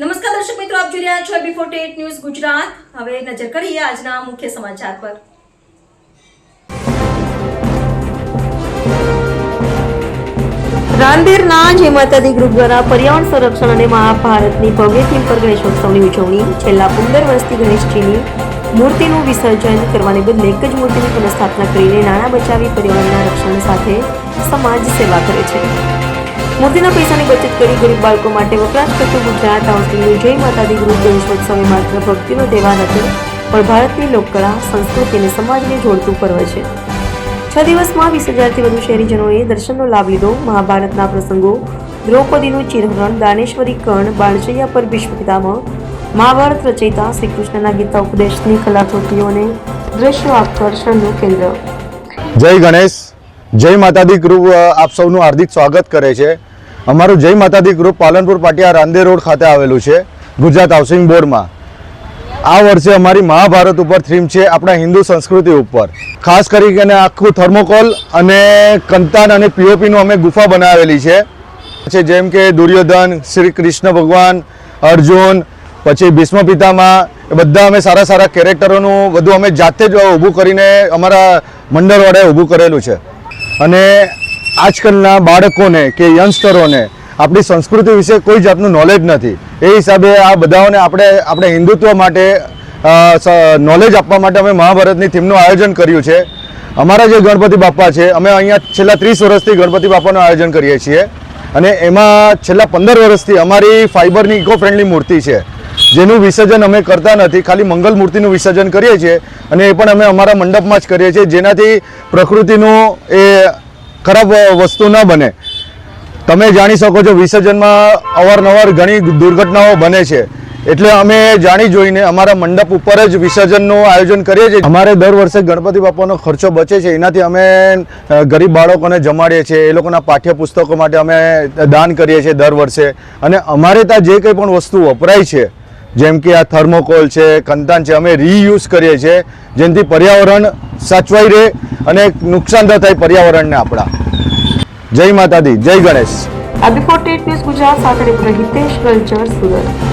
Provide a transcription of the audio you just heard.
નમસ્કાર દર્શક મિત્રો, આપ જોઈ રહ્યા છો B forty eight news Gujarat. હવે નજર કરીએ આજના મુખ્ય સમાચાર પર. રાંદેરના જય માતાદી ગ્રુપ દ્વારા પર્યાવરણ સંરક્ષણ અને મહાભારતની ભવ્ય થીમ પર ગણેશોત્સવની ઉજવણી. છેલ્લા પંદર વર્ષથી ગણેશજીની મૂર્તિનું વિસર્જન કરવાને બદલે એક જ મૂર્તિની પુનઃસ્થાપના કરીને નાણાં બચાવી પર્યાવરણના રક્ષણ સાથે સમાજ સેવા કરે છે. મૂર્તિના પૈસાની બચત કરી ગરીબ બાળકો માટે વપરાશ કરતું ગુજરાત હાઉસિંગનું જય માતાદી ગ્રુપ ગણેશોત્સવ એ માત્ર ભક્તિનો તહેવાર નથી પણ ભારતની લોકકળા, સંસ્કૃતિ અને સમાજને જોડતું પર્વ છે. છ દિવસમાં વીસ હજારથી વધુ શહેરીજનોએ દર્શનનો લાભ લીધો. મહાભારતના પ્રસંગો, દ્રૌપદીનું ચિરહરણ દાનેશ્વરી કર્ણ બાળચૈયા પર પિતામહ મહાભારત રચયિતા શ્રી કૃષ્ણના ગીતા ઉપદેશની કલાકૃતિઓને દ્રશ્યો આકર્ષણનું કેન્દ્ર. જય ગણેશ. જય માતાદી ગૃહ આપ સૌનું હાર્દિક સ્વાગત કરે છે. અમારું જય માતાદી ગ્રુપ પાલનપુર પાટિયા રાંદે રોડ ખાતે આવેલું છે, ગુજરાત હાઉસિંગ બોર્ડમાં. આ વર્ષે અમારી મહાભારત ઉપર થીમ છે આપણા હિન્દુ સંસ્કૃતિ ઉપર. ખાસ કરીને આખું થર્મોકોલ અને કંતાન અને પીઓપીનું અમે ગુફા બનાવેલી છે. પછી જેમ કે દુર્યોધન, શ્રી કૃષ્ણ ભગવાન, અર્જુન, પછી ભીષ્મ પિતામાં બધા અમે સારા સારા કેરેક્ટરોનું બધું અમે જાતે જ ઊભું કરીને અમારા મંડળ વડે ઊભું કરેલું છે. અને આજકાલના બાળકોને કે યંગસ્ટરોને આપણી સંસ્કૃતિ વિશે કોઈ જાતનું નોલેજ નથી. એ હિસાબે આ બધાઓને આપણે આપણે હિન્દુત્વ માટે નોલેજ આપવા માટે અમે મહાભારતની થીમનું આયોજન કર્યું છે. અમારા જે ગણપતિ બાપ્પા છે, અમે અહીંયા છેલ્લા ત્રીસ વર્ષથી ગણપતિ બાપાનું આયોજન કરીએ છીએ. અને એમાં છેલ્લા પંદર વર્ષથી અમારી ફાઇબરની ઇકો ફ્રેન્ડલી મૂર્તિ છે. જેનું વિસર્જન અમે કરતા નથી, ખાલી મંગલ મૂર્તિનું વિસર્જન કરીએ છીએ. અને એ પણ અમે અમારા મંડપમાં જ કરીએ છીએ. જેનાથી પ્રકૃતિનું એ ખરાબ વસ્તુ ન બને. તમે જાણી શકો છો વિસર્જનમાં અવારનવાર ઘણી દુર્ઘટનાઓ બને છે. એટલે અમે જાણી જોઈને અમારા મંડપ ઉપર જ વિસર્જનનું આયોજન કરીએ છીએ. અમારે દર વર્ષે ગણપતિ બાપાનો ખર્ચો બચે છે. એનાથી અમે ગરીબ બાળકોને જમાડીએ છીએ. એ લોકોના પાઠ્યપુસ્તકો માટે અમે દાન કરીએ છીએ દર વર્ષે. અને અમારે ત્યાં જે કંઈ પણ વસ્તુ વપરાય છે જેમ કે આ થર્મોકોલ છે કંતાન છે, અમે રીયુઝ કરીએ છીએ, જેનાથી પર્યાવરણ સાચવાઈ રહે અને નુકસાન ન થાય પર્યાવરણને આપણા. જય માતાદી જય ગણેશ. આ બિફોર ન્યૂઝ ગુજરાત સાથે હિતેશ કલ્ચર સુરત.